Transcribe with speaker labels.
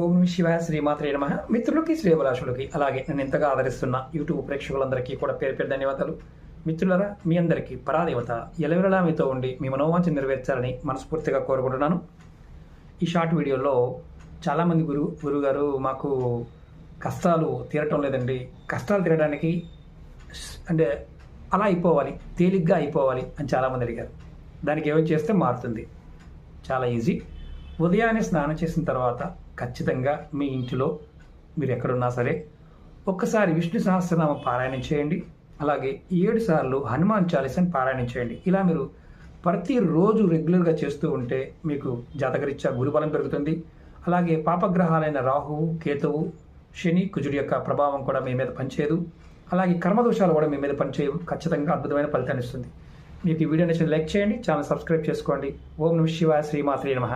Speaker 1: ఓం శివాయ శ్రీమాత్రే నమ. మిత్రులకి శ్రీభిలాషులకి అలాగే నన్ను ఎంతగా ఆదరిస్తున్న యూట్యూబ్ ప్రేక్షకులందరికీ కూడా పేరు పేరు ధన్యవాదాలు. మిత్రులరా మీ అందరికీ పరాదేవత ఎలవెలలా మీతో ఉండి మీ మనోవాంఛ నెరవేర్చాలని మనస్ఫూర్తిగా కోరుకుంటున్నాను. ఈ షార్ట్ వీడియోలో చాలామంది గురువు గురుగారు మాకు కష్టాలు తీరటం లేదండి. కష్టాలు తీరడానికి అంటే అలా అయిపోవాలి తేలిగ్గా అయిపోవాలి అని చాలామంది అడిగారు. దానికి ఏమో చేస్తే మారుతుంది. చాలా ఈజీ. ఉదయాన్నే స్నానం చేసిన తర్వాత ఖచ్చితంగా మీ ఇంటిలో మీరు ఎక్కడున్నా సరే ఒక్కసారి విష్ణు సహస్రనామ పారాయణం చేయండి. అలాగే ఏడు సార్లు హనుమాన్ చాలీసాని పారాయణం చేయండి. ఇలా మీరు ప్రతిరోజు రెగ్యులర్గా చేస్తూ ఉంటే మీకు జాతకరీత్యా గురుబలం పెరుగుతుంది. అలాగే పాపగ్రహాలైన రాహువు కేతువు శని కుజుడి యొక్క ప్రభావం కూడా మీ మీద పనిచేయదు. అలాగే కర్మదోషాలు కూడా మీ మీద పనిచేయవు. ఖచ్చితంగా అద్భుతమైన ఫలితాన్ని ఇస్తుంది. మీకు ఈ వీడియో నచ్చిన లైక్ చేయండి ఛానల్ సబ్స్క్రైబ్ చేసుకోండి. ఓం నమ శివాయ శ్రీమాత్రి నమ.